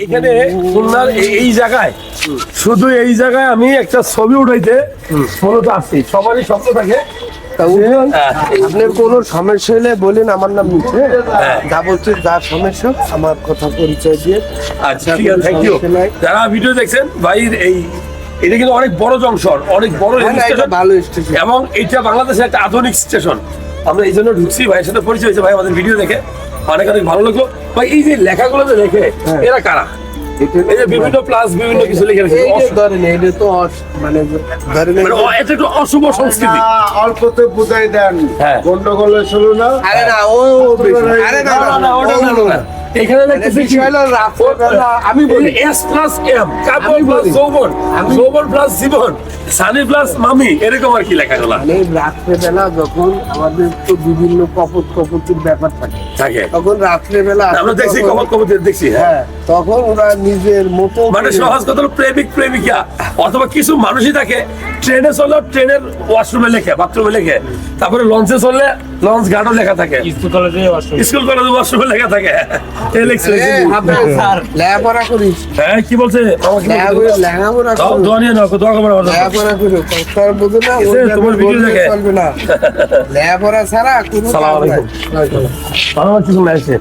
এখানে খুলনার এই- জায়গায়। শুধু এই জায়গায় আমি একটা ছবি উঠাইতে মূলত আসছি। সবারই স্বপ্ন থাকে। আপনার কোনো সমস্যা হলে বলেন আমার নাম মিঠে হ্যাঁ। যা বলছি যা সমস্যা আমার কথা পরিচয় দিয়ে। আচ্ছা থ্যাংক ইউ নাই। যারা ভিডিও দেখছেন ভাই এই এটা কিন্তু অনেক বড় জংশন অনেক বড় হ্যাঁ, ভালো স্টেশন এবং এটা বাংলাদেশের একটা আধুনিক স্টেশন আমরা এই জন্য ঢুকছি ভাইয়ের সাথে পরিচয় হয়েছে ভাই আমাদের ভিডিও দেখে। অনেক অনেক ভালো লাগল। ভাই এই যে লেখাগুলো যে লেখে হ্যাঁ। এরা কারা? এই যে বিভিন্ন প্লাস বিভিন্ন কিছু লিখে রেখেছে। ধরেন এটা তো মানে ধরেন মানে এটা একটু অশুভ সংস্কৃতি। অল্পতে বুঝাই দেন। হ্যাঁ। গন্ডগোল শুরু না? আরে না ও ও আরে না না, না, না, ওটা না, না, না। এখানে? হলো আমি বলি এস প্লাস এম কাপড় প্লাস বলি। যৌবন যৌবন প্লাস জীবন সানি প্লাস মামি এরকম আর কি লেখাগুলো মানে রাত্রেবেলা যখন আমাদের তো বিভিন্ন কপট ব্যাপার থাকে থাকে। তখন রাত্রেবেলা আমরা দেখছি কবর দেখছি হ্যাঁ। হ্যাঁ তখন ওরা নিজের মতো মানে সহজ কথা প্রেমিক প্রেমিকা। অথবা কিছু মানুষই থাকে ট্রেনে চলে ট্রেনের ওয়াশরুমে লেখে বাথরুমে লেখে। তারপরে লঞ্চে চললে লঞ্চ গার্ডও লেখা থাকে। স্কুল কলেজে ওয়াশরুমে লেখা থাকে। এই লেখছে? লেখাপড়া করিস। হ্যাঁ কি বলছে? লেখাপড়া লেখাপড়া দোয়া নিয়ে নাও দোয়া করবে। লেখাপড়া করো। তোর বুঝো না তোমার ভিডিও দেখে। চলবে না। লেখাপড়া ছাড়া কোনো সালাম আলাইকুম। ভালো শুনে আসছে।